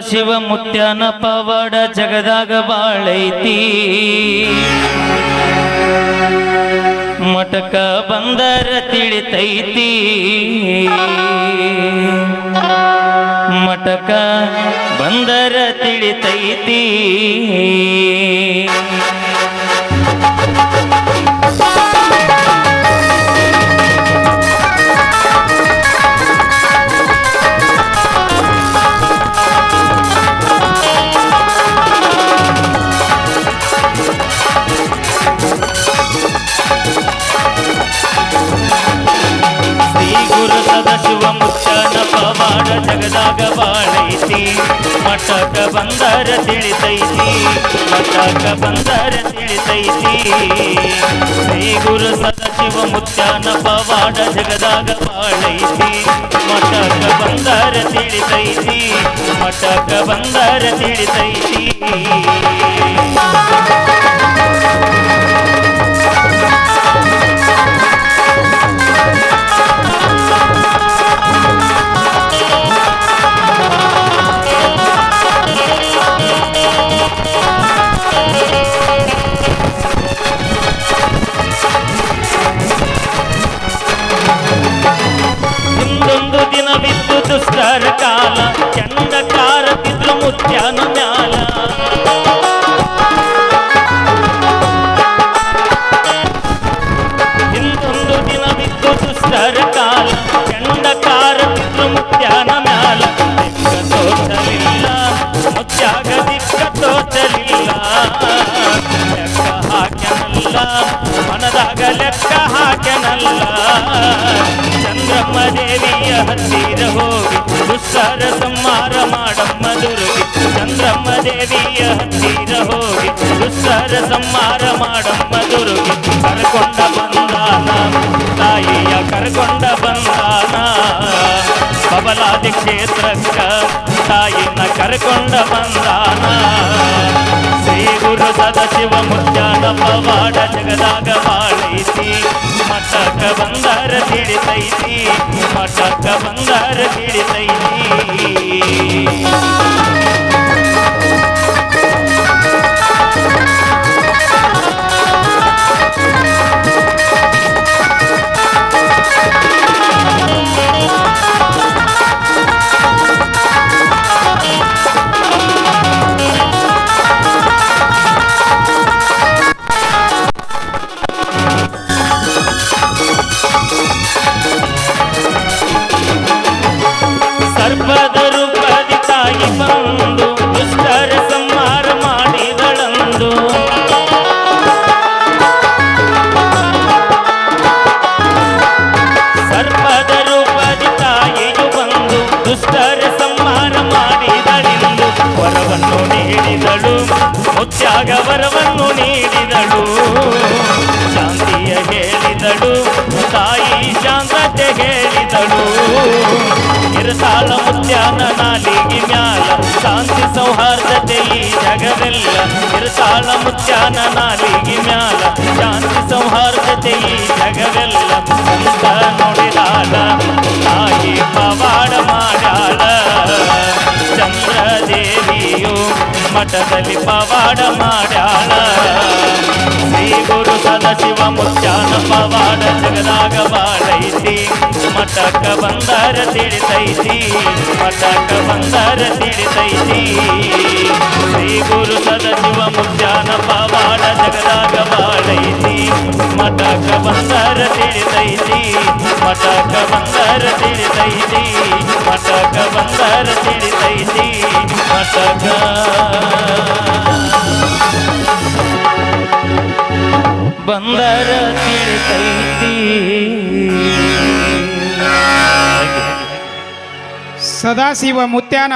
ಶಿವ ಮುತ್ಯನ ಪವಾಡ ಜಗದಾಗ ಬಾಳೈತಿ. ಮಟಕ ಬಂದರ ತಿಳಿತೈತಿ. ಮಟಕ ಬಂದರ ತಿಳಿತೈತಿ. ಸದಶಿವ ಮುಚ್ಚನ ಪವಾಡ ಜಗದಾಗ ಬಾಳೈತಿ ಮಠಕ ಬಂದರ ತಿಳಿತೈತಿ ಮಠಕ ಬಂದರ ತಿಳಿತೈತಿ ಶ್ರೀ ಗುರು ಸದಶಿವ ಮುಚ್ಚನ ಪವಾಡ ಜಗದಾಗ ಬಾಳೈತಿ ಮಠಕ ಬಂದರ ತಿಳಿತೈತಿ ಮಠಕ ಬಂದರ ತಿಳಿತೈತಿ ಮ್ಯಾಲ ಹಿಂದೊಂದು ದಿನವಿದ್ದು ದುಷ್ಟರ ಕಾಲ ಚಂಡ ಕಾರತಿದ್ರು ಮುತ್ಯಾನ ಮ್ಯಾಲ ದಿಕ್ಕ ತೋಚಲಿಲ್ಲ ಮುತ್ಯಾಗ ದಿಕ್ಕ ತೋಚಲಿಲ್ಲ ಲೆಕ್ಕ ಹಾಕ್ಯನಲ್ಲ ಮನದಾಗ ಲೆಕ್ಕ ಹಾಕ್ಯನಲ್ಲ ಚಂದ್ರಮ್ಮ ದೇವಿಯ ಹತ್ತಿರ ಹೋಗಿ ದುಷ್ಟರ ಹತ್ತಿರ ಹೋಗಿ ದುಸ್ಸರ ಸಂಹಾರ ಮಾಡಮ್ಮ ದುರುಗಿ. ಕರ್ಕೊಂಡ ಬಂದಾನ, ತಾಯಿಯ ಕರ್ಕೊಂಡ ಬಂದಾನ. ಬಬಲಾದಿ ಕ್ಷೇತ್ರಕ್ಕ ತಾಯಿನ ಕರ್ಕೊಂಡ ಬಂದಾನ. ಶ್ರೀ ಗುರು ಸದಶಿವ ಮುತ್ಯಾನ ಪವಾಡ ಜಗದಾಗ ಬಾಳೈತಿ. ಮಠಕ ಬಂದರ ತಿಳಿತೈತಿ ಮಠಕ ಬಂದರ ತಿಳಿತೈತಿ ಮಾಡಿದಳಿಂದು ಮಾಡಿದಳೆಂದು ವರವನ್ನು ನೀಡಿದಳು. ಮುತ್ಯಾಗ ವರವನ್ನು ನೀಡಿದಳು. ಶಾಂತಿಯ ಹೇಳಿದಳು. ತಾಯಿ ಶಾಂತತೆ ಹೇಳಿದಳು. ಇರಸಾಲ ಮುತ್ಯಾನ ನಾಲಿಗೆ ಮ್ಯಾಲ ಶಾಂತಿ ಸೌಹಾರ್ದತೆ ಈ ಜಗದೆಲ್ಲ. ಇರಸಾಲ ಮುತ್ಯಾನ ನಾಲಿಗೆ ಮ್ಯಾಲ ಶಾಂತಿ ಸೌಹಾರ್ದತೆ ಈ ಜಗವೆಲ್ಲ ಮಠದಲ್ಲಿ ಪವಾಡ ಮಾಡ್ಯಾಳ ಶ್ರೀ ಗುರು ಸದಶಿವ ಮುತ್ಯಾನ ಪವಾಡ ಜಗದಾಗ ಬಾಳೈತಿ ಮಠಕ ಬಂದರ ತಿಳಿತೈತಿ ಮಠಕ ಬಂದರ ತಿಳಿತೈತಿ ಶ್ರೀ ಗುರು ಸದಶಿವ ಮುತ್ಯಾನ ಪವಾಡ ಜಗದಾಗ ಬಾಳೈತಿ ಮಠಕ ಬಂದರ ತಿಳಿತೈತಿ ಮಠಕ ಬಂದರ ತಿಳಿತೈತಿ ಮಠಕ ಬಂದರ ತಿಳಿತೈತಿ ಮಠಕ ಬಂದರ ತಿಳಿತೈತಿ ಸದಾಶಿವ ಮುತ್ಯಾನ